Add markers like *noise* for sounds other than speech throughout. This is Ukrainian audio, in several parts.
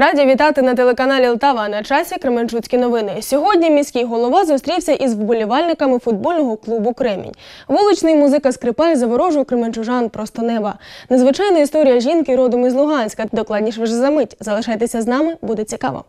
Раді вітати на телеканалі Лтава на часі Кременчуцькі новини. Сьогодні міський голова зустрівся із вболівальниками футбольного клубу Кремінь. Вуличний музика Скрипаль заворожує кременчужан просто неба. Незвичайна історія жінки родом із Луганська. Докладніше вже за мить. Залишайтеся з нами, буде цікаво.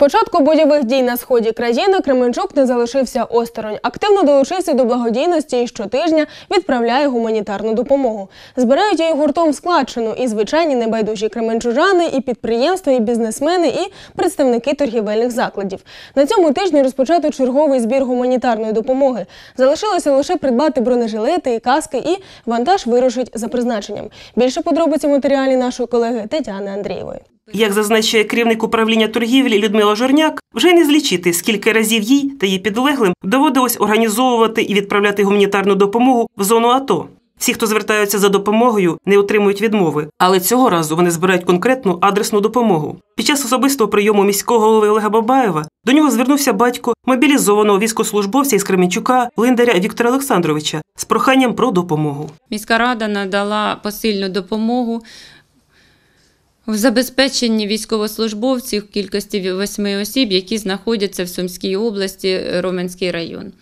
Початку бойових дій на сході країни Кременчук не залишився осторонь. Активно долучився до благодійності і щотижня відправляє гуманітарну допомогу. Збирають її гуртом в складчину і звичайні небайдужі кременчужани, і підприємства, і бізнесмени, і представники торгівельних закладів. На цьому тижні розпочато черговий збір гуманітарної допомоги. Залишилося лише придбати бронежилети і каски, і вантаж вирушить за призначенням. Більше подробиць у матеріалі нашої колеги Тетяни Андрієвої. Як зазначає керівник управління торгівлі Людмила Жорняк, вже не злічити, скільки разів їй та її підлеглим доводилось організовувати і відправляти гуманітарну допомогу в зону АТО. Всі, хто звертаються за допомогою, не отримують відмови, але цього разу вони збирають конкретну адресну допомогу. Під час особистого прийому міського голови Олега Бабаєва до нього звернувся батько мобілізованого військослужбовця із Кременчука Линдаря Віктора Олександровича з проханням про допомогу. Міська рада надала посильну допомогу в забезпеченні військовослужбовців кількості восьми осіб, які знаходяться в Сумській області, Роменський район.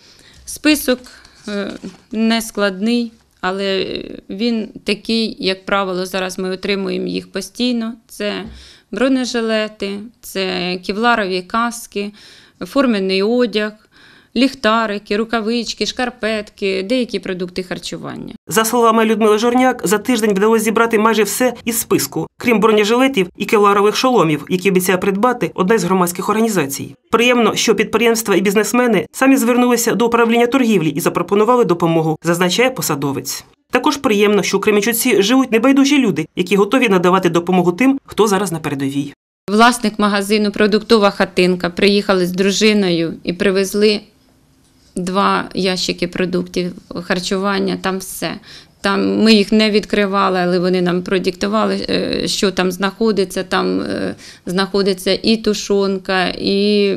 Список е, не складний, але він такий, як правило, зараз ми отримуємо їх постійно. Це бронежилети, це кевларові каски, формений одяг. Ліхтарики, рукавички, шкарпетки, деякі продукти харчування. За словами Людмили Жорняк, за тиждень вдалося зібрати майже все із списку, крім бронежилетів і кевларових шоломів, які обіцяє придбати одна з громадських організацій. Приємно, що підприємства і бізнесмени самі звернулися до управління торгівлі і запропонували допомогу, зазначає посадовець. Також приємно, що у Кремічуці живуть небайдужі люди, які готові надавати допомогу тим, хто зараз на передовій. Власник магазину Продуктова хатинка приїхали з дружиною і привезли два ящики продуктів харчування, там все. Там Ми їх не відкривали, але вони нам продиктували, е, що там знаходиться. Там е, знаходиться і тушонка, і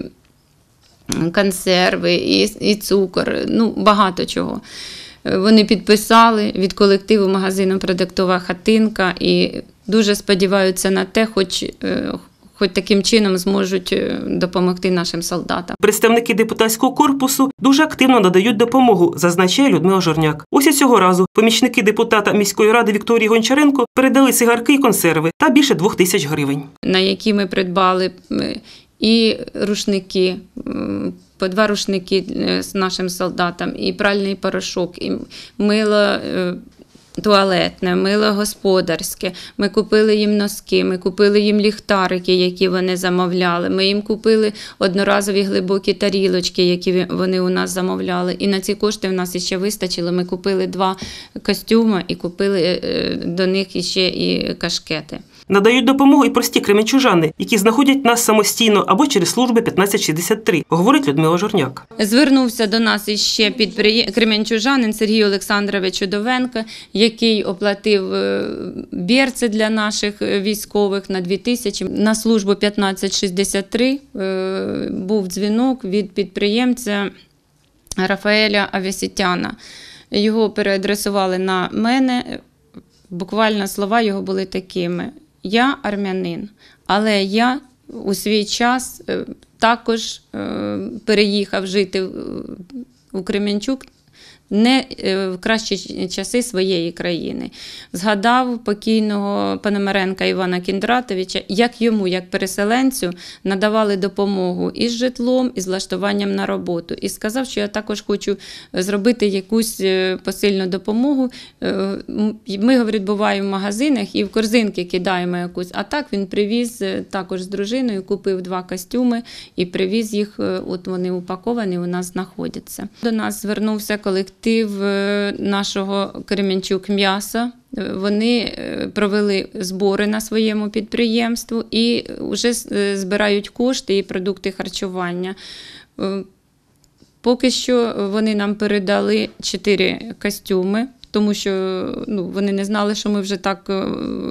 консерви, і і цукор, ну багато чого. Е, вони підписали від колективу магазину Продуктова хатинка і дуже сподіваються на те, хоч хоч таким чином зможуть е, допомогти нашим солдатам. Представники депутатського корпусу дуже активно надають допомогу, зазначає Людмила Жорняк. Ось і цього разу помічники депутата міської ради Вікторії Гончаренко передали сигарки і консерви та більше двох тисяч гривень, на які ми придбали і рушники. По два рушники е, з нашим солдатам, і пральний порошок, і мило е, туалетне, мило господарське. Ми купили їм носки, ми купили їм ліхтарики, які вони замовляли. Ми їм купили одноразові глибокі тарілочки, які вони у нас замовляли. І на ці кошти в нас іще вистачило. Ми купили два костюми і купили е, до них іще і кашкети. Надають допомогу і прості кременчужани, які знаходять нас самостійно або через служби 1563, говорить Людмила Жорняк. Звернувся до нас іще підприєм... кременчужанин Сергій Олександрович Чудовенко, який оплатив е, бірці для наших е, військових на 2000. На службу 1563 е, був дзвінок від підприємця Рафаеля Авесітяна. Його переадресували на мене. Буквально слова його були такими: я армянин, але я у свій час е, також е, переїхав жити у Кременчук не е, в кращі часи своєї країни. Згадав покійного Пономаренка Івана Кіндратовича, як йому, як переселенцю, надавали допомогу із житлом, і з влаштуванням на роботу. І сказав, що я також хочу зробити якусь е, посильну допомогу. Е, ми, говорить, буваємо в магазинах і в корзинки кидаємо якусь. А так він привіз також з дружиною, купив два костюми і привіз їх. От вони упаковані, у нас знаходяться. До нас звернувся колектив колектив е, нашого Кремінчук м'яса. Вони е, провели збори на своєму підприємству і вже е, збирають кошти і продукти харчування. Поки що вони нам передали чотири костюми, тому що ну, вони не знали, що ми вже так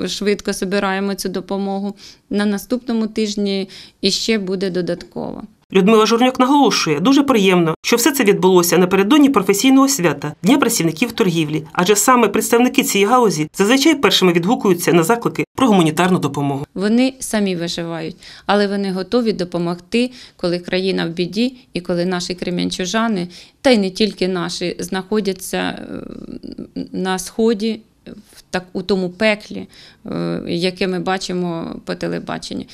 швидко збираємо цю допомогу. На наступному тижні іще буде додатково. Людмила Журняк наголошує, дуже приємно, що все це відбулося напередодні професійного свята Дня працівників торгівлі, адже саме представники цієї галузі зазвичай першими відгукуються на заклики про гуманітарну допомогу. Вони самі виживають, але вони готові допомогти, коли країна в біді і коли наші крем'янчужани, та й не тільки наші, знаходяться е, на сході. В так у тому пеклі, е, яке ми бачимо по телебаченню.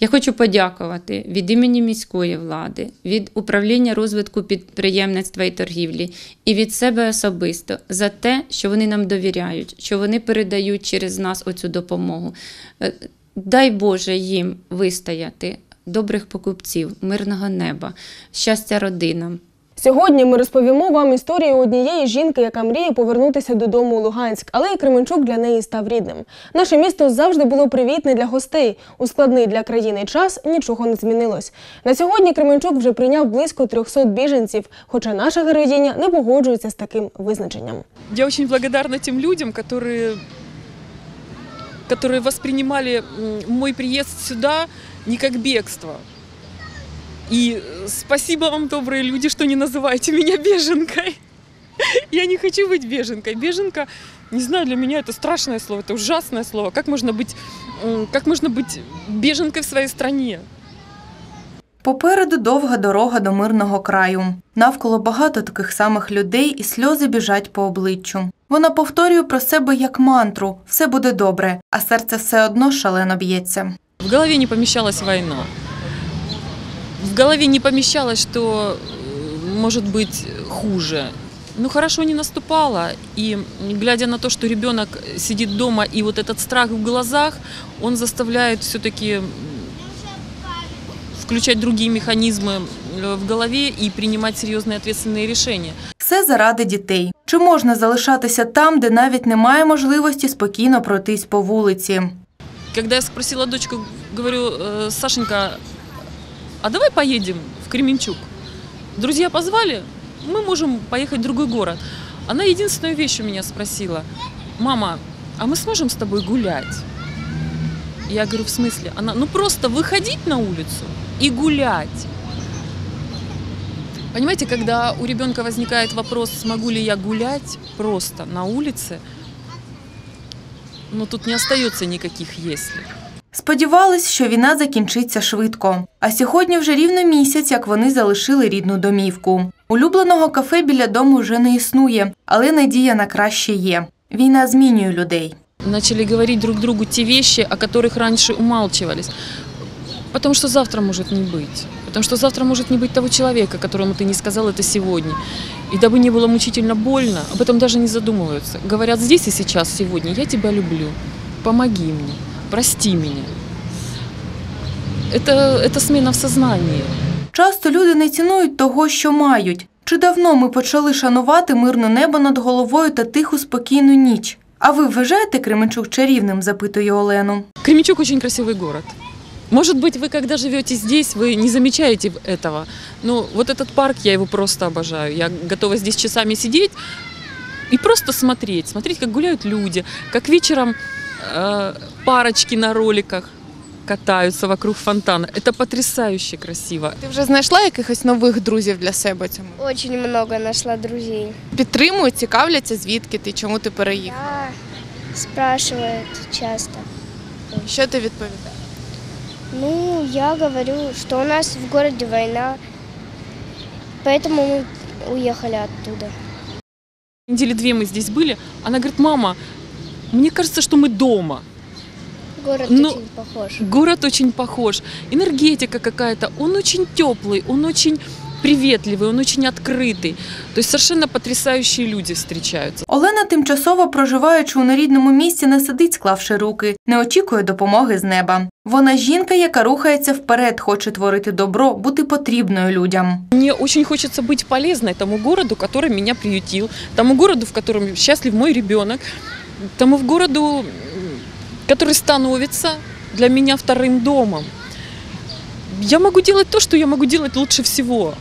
Я хочу подякувати від імені міської влади, від управління розвитку підприємництва і торгівлі і від себе особисто за те, що вони нам довіряють, що вони передають через нас оцю допомогу. Е, Дай Боже їм вистояти, добрих покупців, мирного неба, щастя родинам. Сьогодні ми розповімо вам історію однієї жінки, яка мріє повернутися додому у Луганськ, але і Кременчук для неї став рідним. Наше місто завжди було привітне для гостей. У складний для країни час нічого не змінилось. На сьогодні Кременчук вже прийняв близько 300 біженців, хоча наша героїня не погоджується з таким визначенням. Я очень благодарна тем людям, которые, которые воспринимали мой приезд сюда не как бегство. И э, спасибо вам, добрые люди, что не называете меня беженкой. *laughs* Я не хочу быть беженкой. Беженка, не знаю, для меня это страшное слово, это ужасное слово. Как можно быть, м, как можно быть беженкой в своей стране? Попереду довга дорога до мирного краю. Навколо багато таких самих людей, і сльози біжать по обличчю. Вона повторює про себе як мантру: все буде добре, а серце все одно шалено б'ється. В голове не помещалась война. В голове не помещалось, что э, может быть хуже. Ну хорошо не наступало, и глядя на то, что ребенок сидит дома, и вот этот страх в глазах, он заставляет все-таки включать другие механизмы э, в голове и принимать серьезные ответственные решения. Все заради дітей. Чи можна залишатися там, де навіть немає можливості спокійно пройтись по вулиці? Когда я спросила дочку, говорю, «Э, Сашенька, а давай поедем в Кременчук? Друзья позвали, мы можем поехать в другой город. Она единственную вещь у меня спросила, мама, а мы сможем с тобой гулять? Я говорю, в смысле? Она, ну просто выходить на улицу и гулять. Понимаете, когда у ребенка возникает вопрос, смогу ли я гулять просто на улице, ну тут не остается никаких «если». Сподівались, що війна закінчиться швидко. А сьогодні вже рівно місяць, як вони залишили рідну домівку. Улюбленого кафе біля дому вже не існує, але надія на краще є. Війна змінює людей. начали говорить друг другу те вещи, о которых раньше умалчивались. Потому что завтра может не быть. Потому что завтра может не быть того человека, которому ты не сказал это сегодня. И дабы не было мучительно больно, об этом даже не задумываются. Говорят здесь и сейчас, сегодня, я тебя люблю, помоги мне, прости меня. Это, это смена в сознании. Часто люди не цінують того, що мають. Чи давно ми почали шанувати мирне небо над головою та тиху спокійну ніч? А ви вважаєте Кременчук чарівним? запитує Олену. Кременчук очень красивый город. Может быть, вы когда живете здесь, вы не замечаете этого. Но вот этот парк, я его просто обожаю. Я готова здесь часами сидеть и просто смотреть. Смотреть, как гуляют люди, как вечером э, парочки на роликах катаются вокруг фонтана. Это потрясающе красиво. Ти вже знайшла якихось нових друзів для себе цьому? Очень много нашла друзей. Підтримують, цікавляться, звідки ти, чому ти переїхав? Да, спрашивают часто. Що ти відповідаєш? Ну, я говорю, что у нас в городе война, поэтому мы уехали оттуда. Недели две мы здесь были. Она говорит, мама, мне кажется, что мы дома. Город Ну, очень похож. Город очень похож. Энергетика какая-то. Он очень теплый, он очень приветливый, он очень открытый. То есть совершенно потрясающие люди встречаются. Олена, тимчасово проживаючи у нерідному місці, не сидить, склавши руки, не очікує допомоги з неба. Вона жінка, яка рухається вперед, хоче творити добро, бути потрібною людям. Мне очень хочется быть полезной тому городу, который меня приютил, тому городу, в котором счастлив мой ребенок, тому в городу, м, который становится для меня вторым домом. Я могу делать то, что я могу делать лучше всего.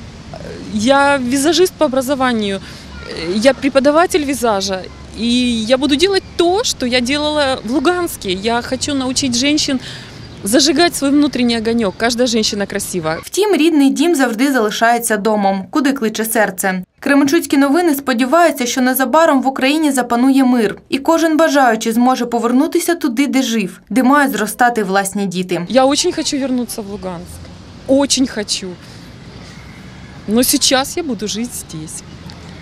Я визажист по образованию, э, я преподаватель визажа, и я буду делать то, что я делала в Луганске. Я хочу научить женщин зажигать свой внутренний огонек. Каждая женщина красива. Втім, рідний дім завжди залишається домом, куди кличе серце. Кременчуцькі новини сподіваються, що незабаром в Україні запанує мир, і кожен бажаючий зможе повернутися туди, де жив, де мають зростати власні діти. Я очень хочу вернуться в Луганск. Очень хочу. Но сейчас я буду жить здесь.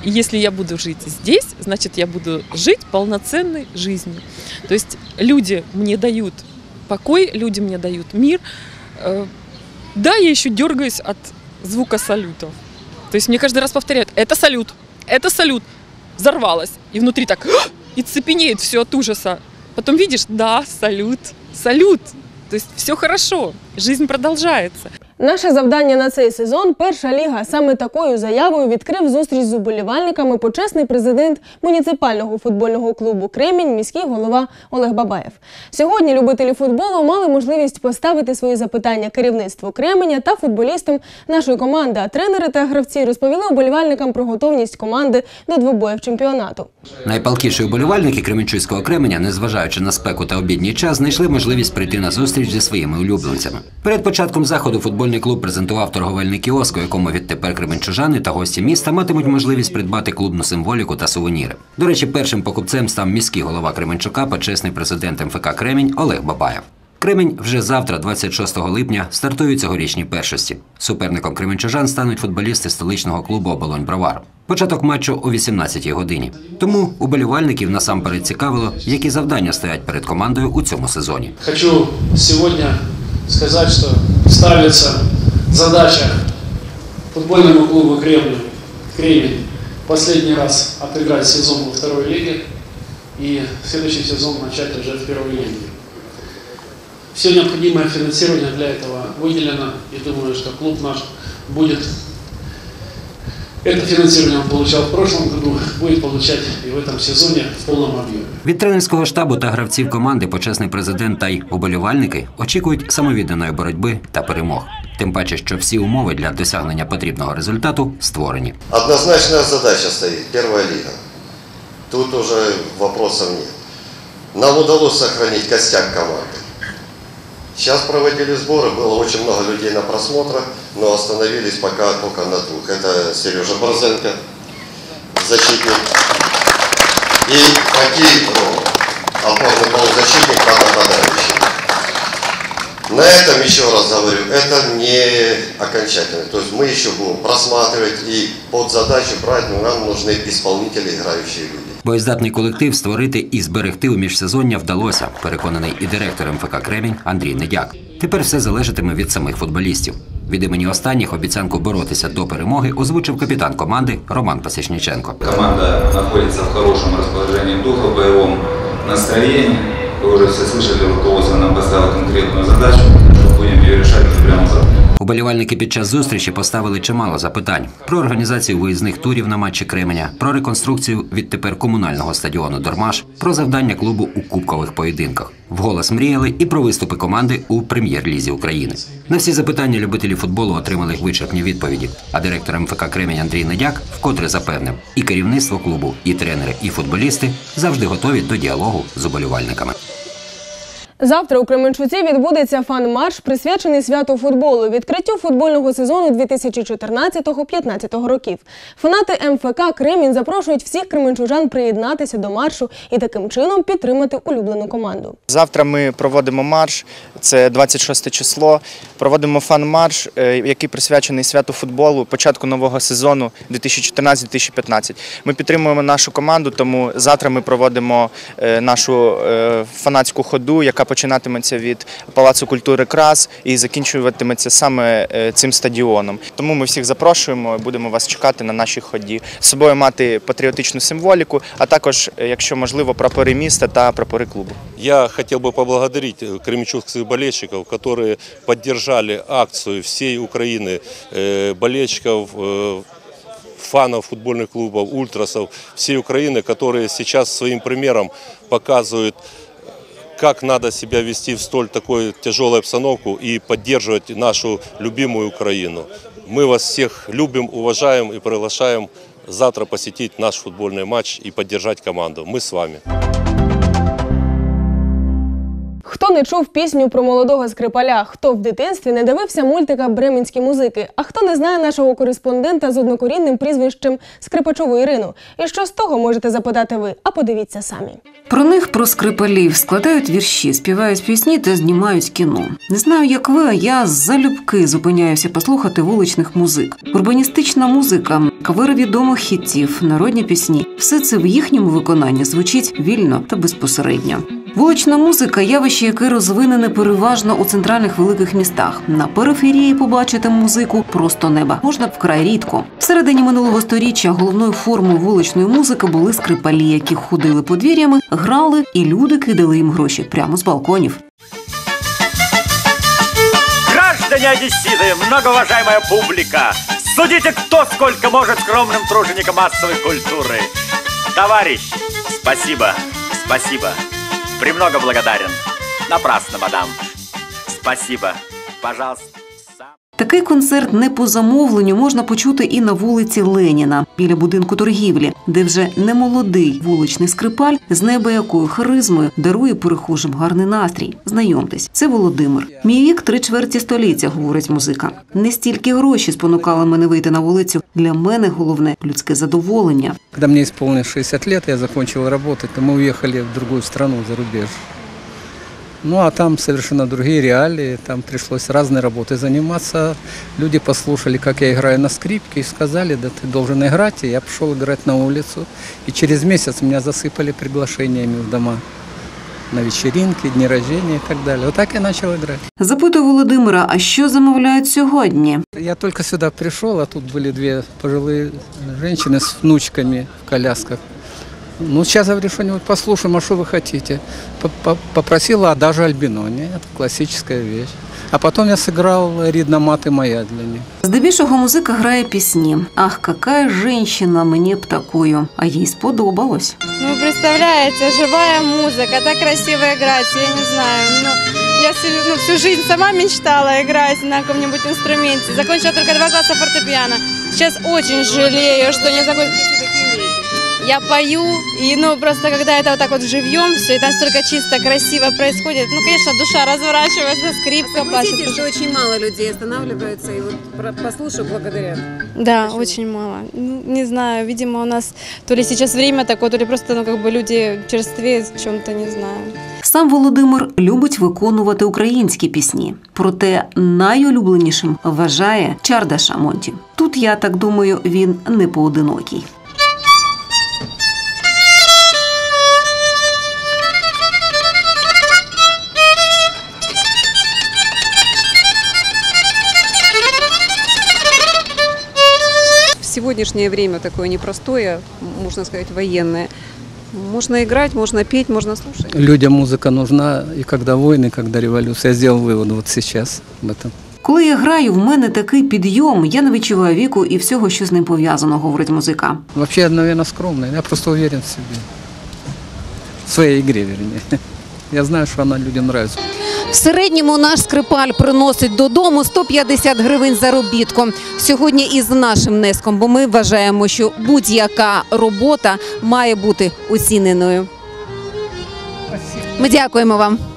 И если я буду жить здесь, значит, я буду жить полноценной жизнью. То есть люди мне дают покой, люди мне дают мир. Э, Да, я еще дергаюсь от звука салютов. То есть мне каждый раз повторяют, это салют, это салют. Взорвалось. И внутри так, и цепенеет все от ужаса. Потом видишь, да, салют, салют. То есть все хорошо, жизнь продолжается. Наше завдання на цей сезон перша ліга. Саме такою заявою відкрив зустріч з уболівальниками почесний президент муніципального футбольного клубу Кремінь, міський голова Олег Бабаєв. Сьогодні любителі футболу мали можливість поставити свої запитання керівництву Кременя та футболістам нашої команди. А тренери та гравці розповіли уболівальникам про готовність команди до двобоїв чемпіонату. Найпалкіші уболівальники Кременчуцького Кременя, незважаючи на спеку та обідній час, знайшли можливість прийти на зустріч зі своїми улюбленцями. Перед початком заходу футбольний клуб презентував торговельний кіоск, у якому відтепер кременчужани та гості міста матимуть можливість придбати клубну символіку та сувеніри. До речі, першим покупцем став міський голова Кременчука, почесний президент МФК Кремінь Олег Бабаєв. Кремінь вже завтра, 26 липня, стартують цьогорічні першості. Суперником кременчужан стануть футболісти столичного клубу Оболонь Бровар. Початок матчу о 18-й годині. Тому уболівальників насамперед цікавило, які завдання стоять перед командою у цьому сезоні. Хочу сегодня сказать, что ставится задача футбольному клубу Кремль, Кремень последний раз отыграть сезон во второй лиге и следующий сезон начать уже в первой лиге. Все необходимое финансирование для этого выделено, и думаю, что клуб наш будет это финансирование он получал в прошлом году, будет получать и в этом сезоне в полном объеме. Від тренерського штабу та гравців команди почесний президент та й уболівальники очікують самовідданої боротьби та перемог. Тим паче, що всі умови для досягнення потрібного результату створені. Однозначная задача стоит, первая лига. Тут уже вопросов нет. Нам удалось сохранить костяк команды. Сейчас проводили сборы, было очень много людей на просмотрах, но остановились пока только на двух. Это Сережа Борзенко, защитник, и Факий Рома, опорный полузащитник нападающий. На этом, еще раз говорю, это не окончательно. То есть мы еще будем просматривать и под задачу брать, но нам нужны исполнители, играющие люди. Боєздатний колектив створити і зберегти у міжсезоння вдалося, переконаний і директор МФК Кремінь Андрій Недяк. Тепер все залежатиме від самих футболістів. Від імені останніх обіцянку боротися до перемоги озвучив капітан команди Роман Пасічніченко. Команда находится в хорошем расположении духа, в боевом настроении. Вы уже все слышали, руководство нам поставило конкретную задачу, мы будем ее решать уже прямо завтра. Уболівальники під час зустрічі поставили чимало запитань про організацію виїзних турів на матчі Кременя, про реконструкцію відтепер комунального стадіону Дормаш, про завдання клубу у кубкових поєдинках. Вголос мріяли і про виступи команди у прем'єр-лізі України. На всі запитання любителі футболу отримали вичерпні відповіді. А директор МФК Кремінь Андрій Недяк вкотре запевнив, і керівництво клубу, і тренери, і футболісти завжди готові до діалогу з уболівальниками. Завтра у Кременчуці відбудеться фан-марш, присвячений святу футболу, відкриттю футбольного сезону 2014-15 років. Фанати МФК Кремінь запрошують всіх кременчужан приєднатися до маршу і таким чином підтримати улюблену команду. Завтра ми проводимо марш, це 26 число. Проводимо фан-марш, е, який присвячений святу футболу, початку нового сезону 2014-2015. Ми підтримуємо нашу команду, тому завтра ми проводимо е, нашу е, фанатську ходу, яка починатиметься від Палацу культури Крас і закінчуватиметься саме е, цим стадіоном. Тому ми всіх запрошуємо, будемо вас чекати на нашій ході. З собою мати патріотичну символіку, а також, е, якщо можливо, прапори міста та прапори клубу. Я хотел бы поблагодарить э, кременчугских болельщиков, которые поддержали акцию всей Украины, э, болельщиков, э, фанов футбольных клубов, ультрасов всей Украины, которые сейчас своим примером показывают, как надо себя вести в столь такой тяжелой обстановку и поддерживать нашу любимую Украину. Мы вас всех любим, уважаем и приглашаем завтра посетить наш футбольный матч и поддержать команду. Мы с вами. Хто не чув пісню про молодого скрипаля, хто в дитинстві не дивився мультика Бременські музики, а хто не знає нашого кореспондента з однокорінним прізвищем Скрипачову Ірину? І що з того можете запитати ви? А подивіться самі. Про них, про скрипалів, складають вірші, співають пісні та знімають кіно. Не знаю, як ви, а я залюбки зупиняюся послухати вуличних музик. Урбаністична музика, кавери відомих хітів, народні пісні все це в їхньому виконанні звучить вільно та безпосередньо. Вулична музика явище, яке розвинене переважно у центральних великих містах. На периферії побачити музику просто неба можна вкрай рідко. В середині минулого сторіччя головною формою вуличної музики були скрипалі, які ходили подвір'ями, грали, і люди кидали їм гроші прямо з балконів. Граждане Одесситы, многоуважаемая публика, судите, кто сколько может скромным труженикам массовой культуры. Товарищ, спасибо, спасибо, премного благодарен. Напрасно, мадам. Спасибо, пожалуйста. Такий концерт не по замовленню можна почути і на вулиці Леніна біля будинку торгівлі, де вже немолодий вуличний скрипаль з неабиякою харизмою дарує перехожим гарний настрій. Знайомтесь, це Володимир. Мій вік три чверті століття, говорить музика. Не стільки гроші спонукали мене вийти на вулицю. Для мене головне людське задоволення. Когда мне исполнилось 60 лет, я закончил работать, то мы уехали в другую страну, за рубеж. Ну, а там совершенно другие реалии, там пришлось разной работой заниматься. Люди послушали, как я играю на скрипке, и сказали, да ты должен играть. И я пошел играть на улицу. И через месяц меня засыпали приглашениями в дома на вечеринки, дни рождения и так далее. Вот так я начал играть. Запитую Володимира, а що замовляють сьогодні? Я только сюда пришел, а тут были две пожилые женщины с внучками в колясках. Ну, сейчас говорю, что-нибудь послушаем, а что вы хотите? П- п- Попросила Адажа Альбинони, это классическая вещь. А потом я сыграл «Ридна мати моя» для них. Здебільшого музика грає пісні. Ах, какая женщина мені б такою. А їй сподобалось. Ну, представляете, живая музыка, так красиво играть, я не знаю. Ну, я всю, ну, всю жизнь сама мечтала играть на каком-нибудь инструменте. Закончила только два класса фортепиано. Сейчас очень жалею, что не закончила. Я пою, и ну просто когда это вот так вот живьем, все это настолько чисто, красиво происходит, ну, конечно, душа разворачивается, скрипка Согласитесь, плачет. что очень мало людей останавливаются и вот про- послушав благодарят. Да, очень мало. Ну, не знаю, видимо, у нас то ли сейчас время такое, то ли просто, ну, как бы люди черствеют в чем-то, не знаю. Сам Володимир любить виконувати українські пісні, проте найулюбленішим вважає Чардаша Монті. Тут я так думаю, він не поодинокий. сегодняшнее время такое непростое, можно сказать, военное. Можно играть, можно петь, можно слушать. Людям музыка нужна и когда войны, и когда революция. Я сделал вывод вот сейчас об этом. Коли я граю, в мене такий підйом, я не відчуваю віку і всього, що з ним пов'язано, говорить музика. Вообще, я, наверное, скромный. Я просто уверен в себе. В своей игре, вернее. *laughs* Я знаю, что она людям нравится. В середньому наш скрипаль приносить додому 150 гривень заробітку. Сьогодні із нашим внеском, бо ми вважаємо, що будь-яка робота має бути оціненою. Ми дякуємо вам.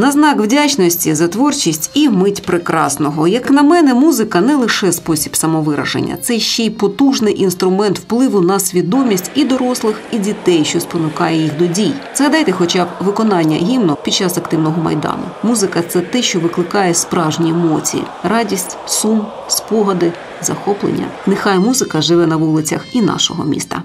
На знак вдячності за творчість і мить прекрасного. Як на мене, музика не лише спосіб самовираження, це ще й потужний інструмент впливу на свідомість і дорослих, і дітей, що спонукає їх до дій. Згадайте, хоча б виконання гімну під час активного майдану. Музика це те, що викликає справжні емоції: радість, сум, спогади, захоплення. Нехай музика живе на вулицях і нашого міста.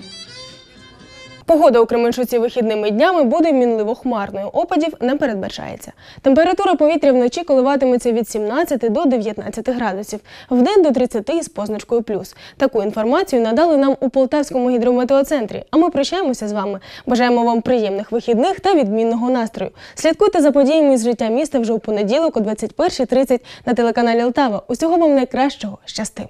Погода у Кременчуці вихідними днями буде мінливо хмарною. Опадів не передбачається. Температура повітря вночі коливатиметься від 17 до 19 градусів, вдень до 30 із позначкою плюс. Таку інформацію надали нам у Полтавському гідрометеоцентрі. А ми прощаємося з вами. Бажаємо вам приємних вихідних та відмінного настрою. Слідкуйте за подіями з життя міста вже у понеділок о 21.30 на телеканалі Лтава. Усього вам найкращого. Щасти!